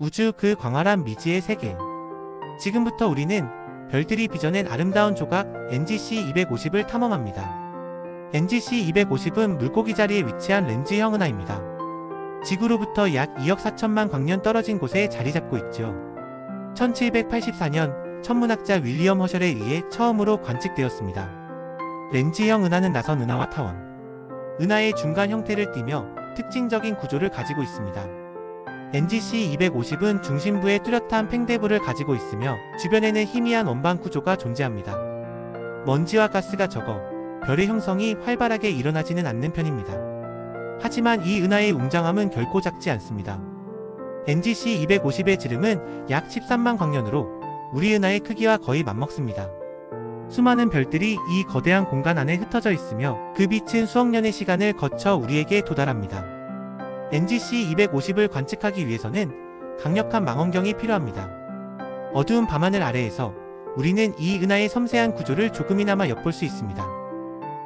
우주 그 광활한 미지의 세계. 지금부터 우리는 별들이 빚어낸 아름다운 조각 NGC 250을 탐험합니다. NGC 250은 물고기 자리에 위치한 렌즈형 은하입니다. 지구로부터 약 2억 4천만 광년 떨어진 곳에 자리 잡고 있죠. 1784년 천문학자 윌리엄 허셜에 의해 처음으로 관측되었습니다. 렌즈형 은하는 나선 은하와 타원, 은하의 중간 형태를 띠며 특징적인 구조를 가지고 있습니다. NGC 250은 중심부에 뚜렷한 팽대부를 가지고 있으며 주변에는 희미한 원반 구조가 존재합니다. 먼지와 가스가 적어 별의 형성이 활발하게 일어나지는 않는 편입니다. 하지만 이 은하의 웅장함은 결코 작지 않습니다. NGC 250의 지름은 약 13만 광년으로 우리 은하의 크기와 거의 맞먹습니다. 수많은 별들이 이 거대한 공간 안에 흩어져 있으며 그 빛은 수억 년의 시간을 거쳐 우리에게 도달합니다. NGC 250을 관측하기 위해서는 강력한 망원경이 필요합니다. 어두운 밤하늘 아래에서 우리는 이 은하의 섬세한 구조를 조금이나마 엿볼 수 있습니다.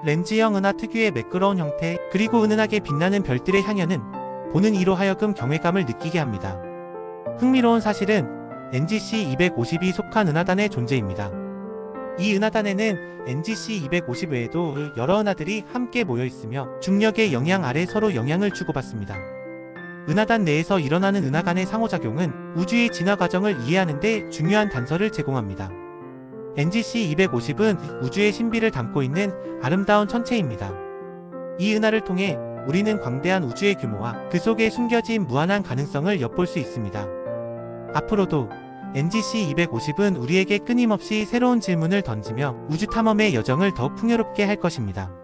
렌즈형 은하 특유의 매끄러운 형태, 그리고 은은하게 빛나는 별들의 향연은 보는 이로 하여금 경외감을 느끼게 합니다. 흥미로운 사실은 NGC 250이 속한 은하단의 존재입니다. 이 은하단에는 NGC 250 외에도 여러 은하들이 함께 모여 있으며 중력의 영향 아래 서로 영향을 주고받습니다. 은하단 내에서 일어나는 은하 간의 상호작용은 우주의 진화 과정을 이해하는 데 중요한 단서를 제공합니다. NGC 250은 우주의 신비를 담고 있는 아름다운 천체입니다. 이 은하를 통해 우리는 광대한 우주의 규모와 그 속에 숨겨진 무한한 가능성을 엿볼 수 있습니다. 앞으로도 NGC 250은 우리에게 끊임없이 새로운 질문을 던지며 우주 탐험의 여정을 더 풍요롭게 할 것입니다.